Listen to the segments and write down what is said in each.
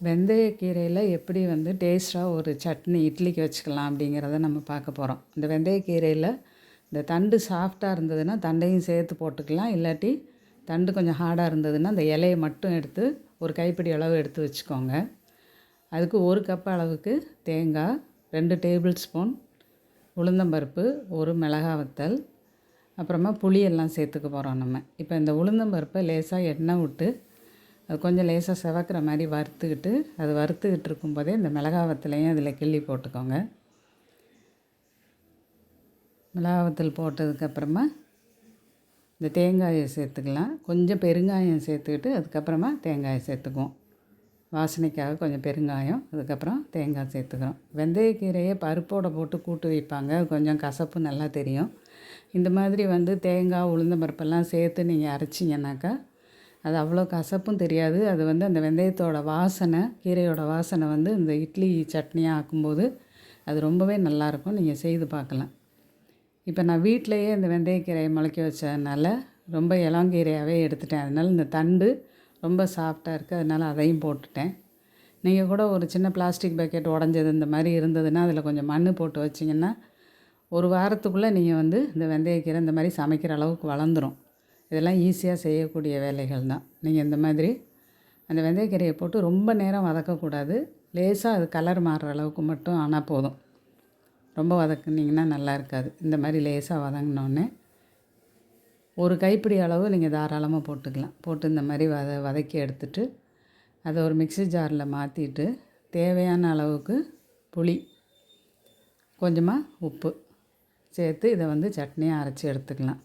வெந்தயக்கீரையில் எப்படி வந்து டேஸ்ட்டாக ஒரு சட்னி இட்லிக்கு வச்சுக்கலாம் அப்படிங்கிறத நம்ம பார்க்க போகிறோம் இந்த வெந்தயக்கீரையில் இந்த தண்டு சாஃப்டாக இருந்ததுன்னா தண்டையும் சேர்த்து போட்டுக்கலாம். இல்லாட்டி தண்டு கொஞ்சம் ஹார்டாக இருந்ததுன்னா அந்த இலையை மட்டும் எடுத்து ஒரு கைப்பிடி அளவு எடுத்து வச்சுக்கோங்க. அதுக்கு ஒரு கப் அளவுக்கு தேங்காய் ரெண்டு டேபிள் ஸ்பூன் உளுந்தம்பருப்பு ஒரு மிளகா வத்தல் அப்புறமா புளியெல்லாம் சேர்த்துக்க போகிறோம் நம்ம. இப்போ இந்த உளுந்தம்பருப்பை லேசாக எண்ணெய் விட்டு அது கொஞ்சம் லேசாக செவக்கிற மாதிரி வறுத்துக்கிட்டு அது வறுத்துக்கிட்டு இருக்கும்போதே இந்த மிளகா வத்தலையும் அதில் கிள்ளி போட்டுக்கோங்க. மிளகா வத்தல் போட்டதுக்கப்புறமா இந்த தேங்காயை சேர்த்துக்கலாம். கொஞ்சம் பெருங்காயம் சேர்த்துக்கிட்டு அதுக்கப்புறமா தேங்காயை சேர்த்துக்குவோம். வாசனைக்காக கொஞ்சம் பெருங்காயம் அதுக்கப்புறம் தேங்காய் சேர்த்துக்கிறோம். வெந்தயக்கீரையை பருப்போடு போட்டு கூட்டு வைப்பாங்க. அது கொஞ்சம் கசப்பு நல்லா தெரியும். இந்த மாதிரி வந்து தேங்காய் உளுந்த பருப்பெல்லாம் சேர்த்து நீங்கள் அரைச்சிங்கனாக்கா அது அவ்வளோ கசப்பும் தெரியாது. அது வந்து அந்த வெந்தயத்தோட வாசனை கீரையோட வாசனை வந்து இந்த இட்லி சட்னியாக ஆக்கும்போது அது ரொம்பவே நல்லாயிருக்கும் நீங்கள் செய்து பார்க்கலாம். இப்போ நான் வீட்டிலையே இந்த வெந்தயக்கீரையை முளைக்க வச்சதுனால ரொம்ப இளங்கீரையாகவே எடுத்துட்டேன். அதனால் இந்த தண்டு ரொம்ப சாஃப்டாக இருக்குது அதனால் அதையும் போட்டுட்டேன். நீங்கள் கூட ஒரு சின்ன பிளாஸ்டிக் பக்கெட் உடஞ்சது இந்த மாதிரி இருந்ததுன்னா அதில் கொஞ்சம் மண் போட்டு வச்சிங்கன்னா ஒரு வாரத்துக்குள்ளே நீங்கள் வந்து இந்த வெந்தயக்கீரை இந்த மாதிரி சமைக்கிற அளவுக்கு வளர்ந்துடும் இதெல்லாம் ஈஸியாக செய்யக்கூடிய வேலைகள் தான் நீங்கள் இந்த மாதிரி அந்த வெந்தயக்கீரையை போட்டு ரொம்ப நேரம் வதக்கக்கூடாது. லேசாக அது கலர் மாறுற அளவுக்கு மட்டும் ஆனால் போதும். ரொம்ப வதக்குனிங்கன்னா நல்லா இருக்காது. இந்த மாதிரி லேசாக வதங்கினோடனே ஒரு கைப்பிடி அளவு நீங்கள் தாராளமாக போட்டுக்கலாம். போட்டு இந்த மாதிரி வத வதக்கி எடுத்துட்டு அதை ஒரு மிக்ஸி ஜாரில் மாற்றிட்டு தேவையான அளவுக்கு புளி கொஞ்சமாக உப்பு சேர்த்து இதை வந்து சட்னியாக அரைச்சி எடுத்துக்கலாம்.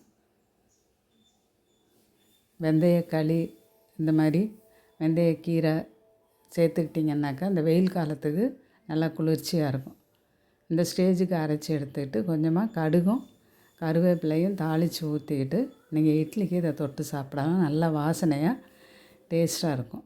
வெந்தயக்களி இந்த மாதிரி வெந்தயக்கீரை சேர்த்துக்கிட்டிங்கன்னாக்கா இந்த வெயில் காலத்துக்கு நல்லா குளிர்ச்சியாக இருக்கும். இந்த ஸ்டேஜுக்கு அரைச்சி எடுத்துக்கிட்டு கொஞ்சமாக கடுகும் கருவேப்பிலையும் தாளித்து ஊற்றிக்கிட்டு நீங்கள் இட்லிக்கு இதை தொட்டு சாப்பிடலாம். நல்லா வாசனையாக டேஸ்ட்டாக இருக்கும்.